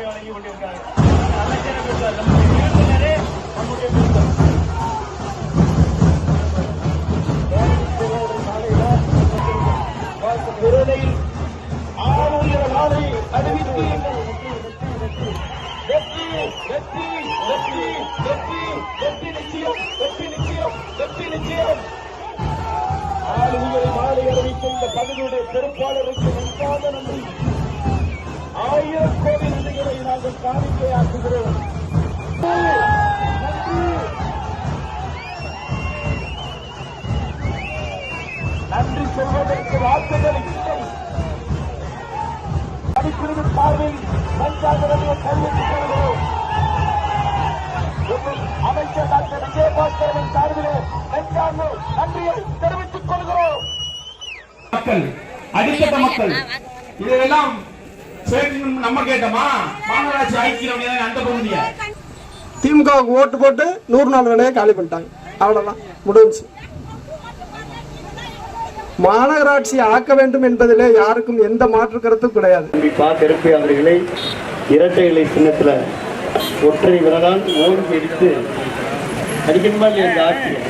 பதவி வழங்கி கொண்டிருக்கிறார்கள். நன்றாக நன்றி. ஐயர் கோடி நன்றிகளை நாங்கள் காணிக்கையாக்குகிறோம். நன்றி சொல்வதற்கு வார்த்தைகள் இல்லை. படிப்பிரிவு பார்வையில் பஞ்சாயத்து கையெழுத்திடுகிறோம் அமைச்சர் டாக்டர் விஜயபாஸ்கரன் சார்பிலே நெஞ்சார்ந்த நன்றியை தெரிவித்துக் கொள்கிறோம். மக்கள் அடித்தட்ட மக்கள் இதையெல்லாம் பேசணும் நம்ம கேட்டோமா? மாநகராட்சி ஐக்கியம் அந்த பகுதியை. திமுகவுக்கு ஓட்டு போட்டு நூறு நாள் வேலையை காலி பண்ணிட்டாங்க. அவ்வளோதான் முடிஞ்சு. மாநகராட்சி ஆக்க வேண்டும் என்பதிலே யாருக்கும் எந்த மாற்று கருத்தும் கிடையாது. தம்பி பா கருப்பை அவர்களை இரட்டை இலை சின்னத்தில் ஒற்றை விரலால் ஓங்கி அடித்து அடிக்கணுமா இல்லையா இந்த ஆட்சியை?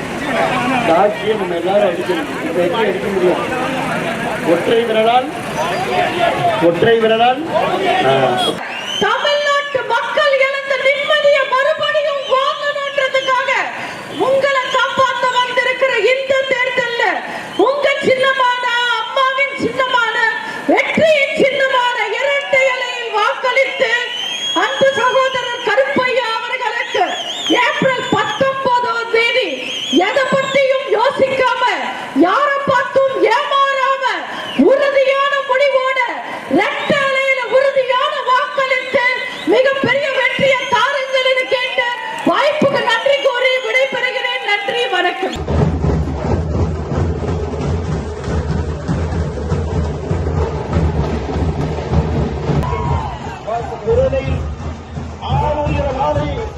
இந்த ஆட்சியை நம்ம எல்லாரும் அடிக்கணும். இப்போ எப்படி அடிக்க முடியும் ஒற்றை விரலால் ஒற்றை விரலால்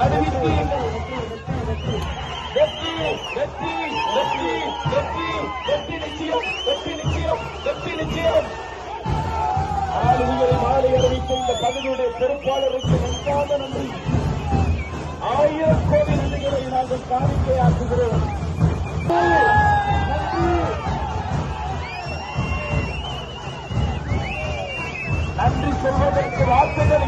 அறிவித்து வெற்றி வெற்றி வெற்றி வெற்றி வெற்றி நிச்சயம் வெற்றி நிச்சயம் வெற்றி நிச்சயம் அறிவித்த இந்த பகுதியுடைய பொறுப்பாளருக்கு நன்றாக நன்றி ஆயிரம் கோடி நன்றிகளை நாங்கள் காணிக்கையாக்குகிறோம் நன்றி சொல்வதற்கு வார்த்தைகள்